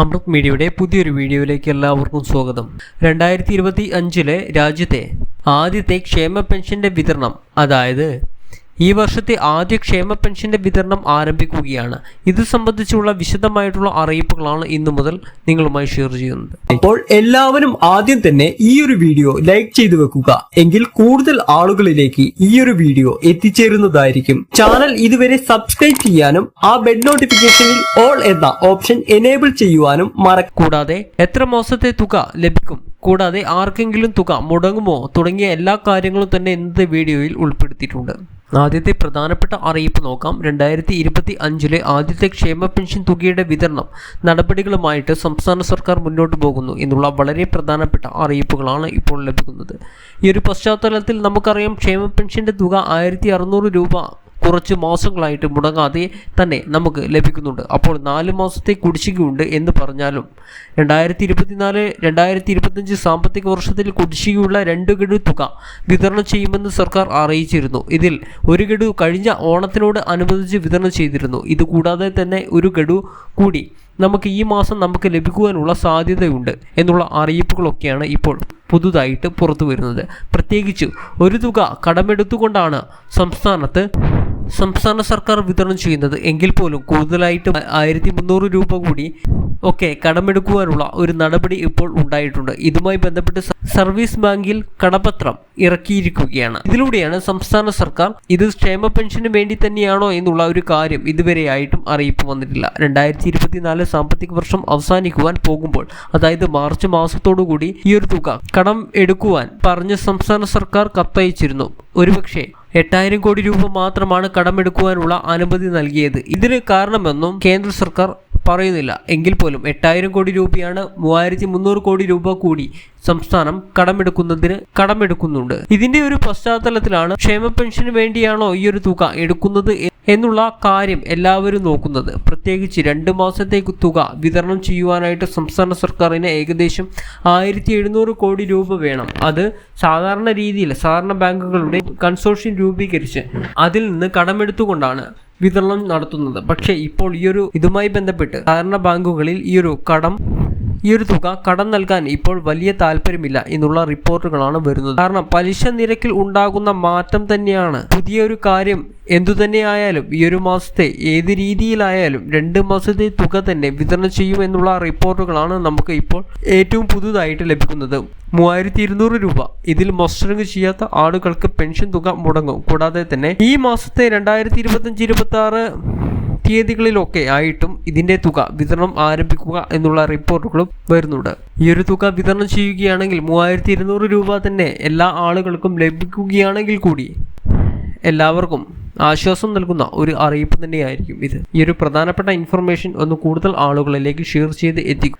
അമൃത് മീഡിയയുടെ പുതിയൊരു വീഡിയോയിലേക്ക് എല്ലാവർക്കും സ്വാഗതം. രണ്ടായിരത്തി ഇരുപത്തി അഞ്ചിലെ രാജ്യത്തെ ആദ്യത്തെ ക്ഷേമ പെൻഷന്റെ വിതരണം അതായത് ഈ വർഷത്തെ ആദ്യ ക്ഷേമ പെൻഷന്റെ വിതരണം ആരംഭിക്കുകയാണ്. ഇത് സംബന്ധിച്ചുള്ള വിശദമായിട്ടുള്ള അറിയിപ്പുകളാണ് ഇന്നു മുതൽ നിങ്ങളുമായി ഷെയർ ചെയ്യുന്നത്. അപ്പോൾ എല്ലാവരും ആദ്യം തന്നെ ഈ ഒരു വീഡിയോ ലൈക്ക് ചെയ്തു വെക്കുക. എങ്കിൽ കൂടുതൽ ആളുകളിലേക്ക് ഈ ഒരു വീഡിയോ എത്തിച്ചേരുന്നതായിരിക്കും. ചാനൽ ഇതുവരെ സബ്സ്ക്രൈബ് ചെയ്യാനും ആ ബെഡ് നോട്ടിഫിക്കേഷനിൽ ഓൾ എന്ന ഓപ്ഷൻ എനേബിൾ ചെയ്യുവാനും മറക്ക കൂടാതെ എത്ര മാസത്തെ തുക ലഭിക്കും? കൂടാതെ ആർക്കെങ്കിലും തുക മുടങ്ങുമോ? തുടങ്ങിയ എല്ലാ കാര്യങ്ങളും തന്നെ ഇന്നത്തെ വീഡിയോയിൽ ഉൾപ്പെടുത്തിയിട്ടുണ്ട്. ആദ്യത്തെ പ്രധാനപ്പെട്ട അറിയിപ്പ് നോക്കാം. രണ്ടായിരത്തി ഇരുപത്തി അഞ്ചിലെ ആദ്യത്തെ ക്ഷേമ പെൻഷൻ തുകയുടെ വിതരണം നടപടികളുമായിട്ട് സംസ്ഥാന സർക്കാർ മുന്നോട്ട് പോകുന്നു എന്നുള്ള വളരെ പ്രധാനപ്പെട്ട അറിയിപ്പുകളാണ് ഇപ്പോൾ ലഭിക്കുന്നത്. ഈ ഒരു പശ്ചാത്തലത്തിൽ നമുക്കറിയാം ക്ഷേമ പെൻഷന്റെ തുക ആയിരത്തി രൂപ കുറച്ച് മാസങ്ങളായിട്ട് മുടങ്ങാതെ തന്നെ നമുക്ക് ലഭിക്കുന്നുണ്ട്. അപ്പോൾ നാല് മാസത്തെ കുടിശ്ശികയുണ്ട് എന്ന് പറഞ്ഞാലും രണ്ടായിരത്തി ഇരുപത്തിനാല് രണ്ടായിരത്തി ഇരുപത്തഞ്ച് സാമ്പത്തിക വർഷത്തിൽ കുടിശ്ശികയുള്ള രണ്ട് ഗഡു തുക വിതരണം ചെയ്യുമെന്ന് സർക്കാർ അറിയിച്ചിരുന്നു. ഇതിൽ ഒരു ഗഡു കഴിഞ്ഞ ഓണത്തിനോട് അനുബന്ധിച്ച് വിതരണം ചെയ്തിരുന്നു. ഇതുകൂടാതെ തന്നെ ഒരു ഗഡു കൂടി നമുക്ക് ഈ മാസം നമുക്ക് ലഭിക്കുവാനുള്ള സാധ്യതയുണ്ട് എന്നുള്ള അറിയിപ്പുകളൊക്കെയാണ് ഇപ്പോൾ പുതുതായിട്ട് പുറത്തു വരുന്നത് പ്രത്യേകിച്ച് ഒരു തുക കടമെടുത്തുകൊണ്ടാണ് സംസ്ഥാനത്ത് സംസ്ഥാന സർക്കാർ വിതരണം ചെയ്യുന്നത് എങ്കിൽ പോലും കൂടുതലായിട്ട് ആയിരത്തി മുന്നൂറ് രൂപ കൂടി ഒക്കെ കടമെടുക്കുവാനുള്ള ഒരു നടപടി ഇപ്പോൾ ഉണ്ടായിട്ടുണ്ട്. ഇതുമായി ബന്ധപ്പെട്ട് സർവീസ് ബാങ്കിൽ കടപത്രം ഇറക്കിയിരിക്കുകയാണ്. ഇതിലൂടെയാണ് സംസ്ഥാന സർക്കാർ ഇത് ക്ഷേമ പെൻഷന് വേണ്ടി തന്നെയാണോ എന്നുള്ള ഒരു കാര്യം ഇതുവരെയായിട്ടും അറിയിപ്പ് വന്നിട്ടില്ല. രണ്ടായിരത്തി ഇരുപത്തിനാല് സാമ്പത്തിക വർഷം അവസാനിക്കുവാൻ പോകുമ്പോൾ അതായത് മാർച്ച് മാസത്തോടുകൂടി ഈ ഒരു തുക കടം എടുക്കുവാൻ പറഞ്ഞ് സംസ്ഥാന സർക്കാർ കത്തയച്ചിരുന്നു. ഒരുപക്ഷെ എട്ടായിരം കോടി രൂപ മാത്രമാണ് കടമെടുക്കുവാനുള്ള അനുമതി നൽകിയത്. ഇതിന് കാരണമെന്നും കേന്ദ്ര സർക്കാർ പറയുന്നില്ല. എങ്കിൽ പോലും എട്ടായിരം കോടി രൂപയാണ് മൂവായിരത്തി മുന്നൂറ് കോടി രൂപ കൂടി സംസ്ഥാനം കടമെടുക്കുന്നതിന് കടമെടുക്കുന്നുണ്ട്. ഇതിന്റെ ഒരു പശ്ചാത്തലത്തിലാണ് ക്ഷേമ പെൻഷന് വേണ്ടിയാണോ ഈ ഒരു തുക എടുക്കുന്നത് എന്നുള്ള കാര്യം എല്ലാവരും നോക്കുന്നത്. പ്രത്യേകിച്ച് രണ്ട് മാസത്തെ തുക വിതരണം ചെയ്യുവാനായിട്ട് സംസ്ഥാന സർക്കാരിന് ഏകദേശം ആയിരത്തി എഴുന്നൂറ് കോടി രൂപ വേണം. അത് സാധാരണ രീതിയിൽ സാധാരണ ബാങ്കുകളുടെ കൺസോർഷ്യം രൂപീകരിച്ച് അതിൽ നിന്ന് കടമെടുത്തുകൊണ്ടാണ് വിതരണം നടത്തുന്നത്. പക്ഷേ ഇപ്പോൾ ഈയൊരു ഇതുമായി ബന്ധപ്പെട്ട് സാധാരണ ബാങ്കുകളിൽ ഈയൊരു കടം ഈ ഒരു തുക കടം നൽകാൻ ഇപ്പോൾ വലിയ താല്പര്യമില്ല എന്നുള്ള റിപ്പോർട്ടുകളാണ് വരുന്നത്. കാരണം പലിശ നിരക്കിൽ ഉണ്ടാകുന്ന മാറ്റം തന്നെയാണ്. പുതിയൊരു കാര്യം എന്തു തന്നെയായാലും ഈ ഒരു മാസത്തെ ഏത് രീതിയിലായാലും രണ്ട് മാസത്തെ തുക തന്നെ വിതരണം ചെയ്യും എന്നുള്ള റിപ്പോർട്ടുകളാണ് നമുക്ക് ഇപ്പോൾ ഏറ്റവും പുതുതായിട്ട് ലഭിക്കുന്നത്. മൂവായിരത്തി ഇരുന്നൂറ് രൂപ. ഇതിൽ മസ്റ്ററിംഗ് ചെയ്യാത്ത ആളുകൾക്ക് പെൻഷൻ തുക മുടങ്ങും. കൂടാതെ തന്നെ ഈ മാസത്തെ രണ്ടായിരത്തി ഇരുപത്തഞ്ച് ഇരുപത്തി ആറ് തീയതികളിലൊക്കെ ആയിട്ടും ഇതിന്റെ തുക വിതരണം ആരംഭിക്കുക എന്നുള്ള റിപ്പോർട്ടുകളും വരുന്നുണ്ട്. ഈ ഒരു തുക വിതരണം ചെയ്യുകയാണെങ്കിൽ മൂവായിരത്തി ഇരുന്നൂറ് രൂപ തന്നെ എല്ലാ ആളുകൾക്കും ലഭിക്കുകയാണെങ്കിൽ കൂടി എല്ലാവർക്കും ആശ്വാസം നൽകുന്ന ഒരു അറിയിപ്പ് തന്നെയായിരിക്കും ഇത്. ഈ ഒരു പ്രധാനപ്പെട്ട ഇൻഫർമേഷൻ ഒന്ന് കൂടുതൽ ആളുകളിലേക്ക് ഷെയർ ചെയ്ത് എത്തിക്കും.